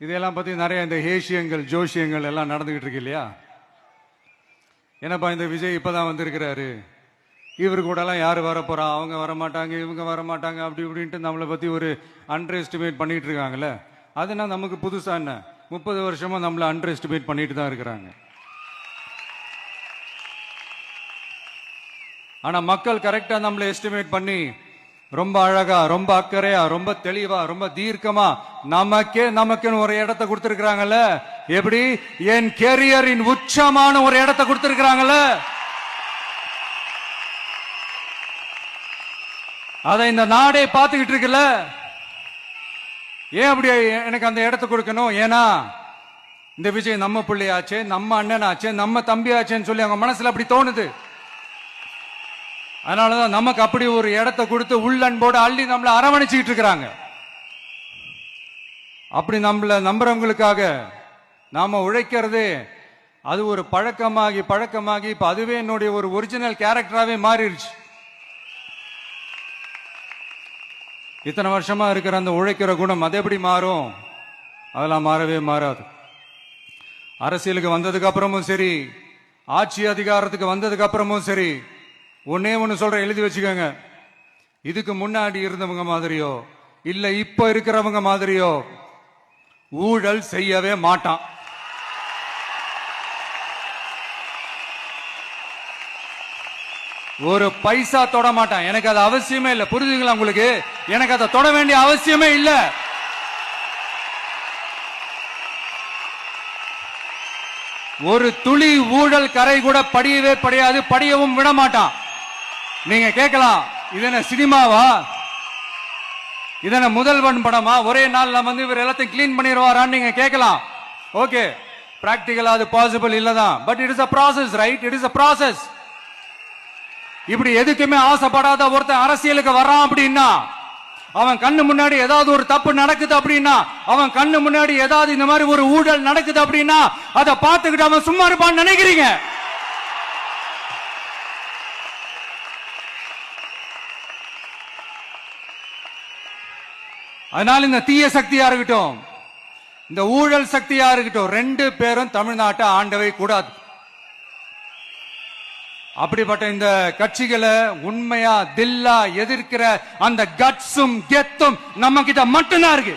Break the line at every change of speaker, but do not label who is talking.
இதையெல்லாம் பற்றி நிறைய இந்த ஹேஷியங்கள் ஜோஷியங்கள் எல்லாம் நடந்துக்கிட்டு இருக்கு இல்லையா? என்னப்பா இந்த விஜய் இப்போ தான் வந்திருக்கிறாரு? இவர் கூடலாம் யார் வரப்போகிறா அவங்க வர மாட்டாங்க இவங்க வர மாட்டாங்க அப்படி இப்படின்ட்டு நம்மளை பற்றி ஒரு அண்டர் எஸ்டிமேட் பண்ணிகிட்டு இருக்காங்கல்ல அதுனா நமக்கு புதுசாக என்ன? முப்பது வருஷமாக நம்மளை அண்டர் எஸ்டிமேட் பண்ணிட்டு தான் இருக்கிறாங்க. ஆனால் மக்கள் கரெக்டாக நம்மளை எஸ்டிமேட் பண்ணி ரொம்ப அழகா ரொம்ப அக்கறையா ரொம்ப தெளிவா ரொம்ப தீர்க்கமா நமக்கே நமக்குன்னு ஒரு இடத்தை கொடுத்திருக்கிறாங்கல்ல? எப்படி? என் கெரியரின் உச்சமான ஒரு இடத்தை கொடுத்திருக்கிறாங்கல்ல? அதை இந்த நாடே பார்த்துக்கிட்டு இருக்குல்ல? ஏன் அப்படி எனக்கு அந்த இடத்தை கொடுக்கணும்? ஏன்னா இந்த விஜய் நம்ம பிள்ளையாச்சே நம்ம அண்ணனாச்சே நம்ம தம்பியாச்சேன்னு சொல்லி அவங்க மனசுல அப்படி தோணுது. அதனாலதான் நமக்கு அப்படி ஒரு இடத்தை கொடுத்து உள்ளன்போடு அள்ளி நம்மளை அரவணைச்சுக்கிட்டு இருக்கிறாங்க. அப்படி நம்மள நம்புறவங்களுக்காக நாம உழைக்கிறதே அது ஒரு பழக்கமாகி பழக்கமாகி இப்ப அதுவே என்னுடைய ஒரு ஒரிஜினல் கேரக்டராகவே மாறிடுச்சு இத்தனை வருஷமா இருக்கிற அந்த உழைக்கிற குணம் அது எப்படி மாறும்? அதெல்லாம் மாறவே மாறாது. அரசியலுக்கு வந்ததுக்கு அப்புறமும் சரி ஆட்சி அதிகாரத்துக்கு வந்ததுக்கு அப்புறமும் சரி ஒன்னே ஒன்று சொல்கிறேன் எழுதி வச்சுக்கோங்க. இதுக்கு முன்னாடி இருந்தவங்க மாதிரியோ இல்ல இப்ப இருக்கிறவங்க மாதிரியோ ஊழல் செய்யவே மாட்டான். ஒரு பைசா தொட மாட்டான். எனக்கு அது அவசியமே இல்லை. புரிஞ்சுங்களா உங்களுக்கு? எனக்கு அதை தொட வேண்டிய அவசியமே இல்லை. ஒரு துளி ஊழல் கரை கூட படியவே படியாது படியவும் விட மாட்டான். நீங்க கேட்கலாம் இது என்ன சினிமாவா? இது என்ன முதல்வன் படமா? ஒரே நாள்ல வந்து இவர் எல்லாத்தையும் கிளீன் பண்ணிடுவாரான்னு நீங்க கேட்கலாம். ஓகே பிராக்டிகலா அது பாசிபிள் இல்லதான். But it is a process right it is a process இப்படி எதுக்குமே ஆசைப்படாத ஒருத்தன் அரசியலுக்கு வர்றான் அப்படின்னா அவன் கண்ணு முன்னாடி ஏதாவது ஒரு தப்பு நடக்குது அப்படின்னா அவன் கண்ணு முன்னாடி ஏதாவது இந்த மாதிரி ஒரு ஊழல் நடக்குது அப்படின்னா அதை பார்த்துக்கிட்டு அவன் சும்மா இருப்பான்னு நினைக்கிறீங்க. அதனால இந்த தீய சக்தியா இருக்கட்டும்? இந்த ஊழல் சக்தியா இருக்கட்டும்? ரெண்டு பேரும் தமிழ்நாட்டை ஆண்டவை கூடாது. அப்படிப்பட்ட இந்த கட்சிகளை உண்மையா தில்லா எதிர்க்கிற அந்த கட்ஸும் கெத்தும் நம்ம கிட்ட மட்டும்தான் இருக்கு.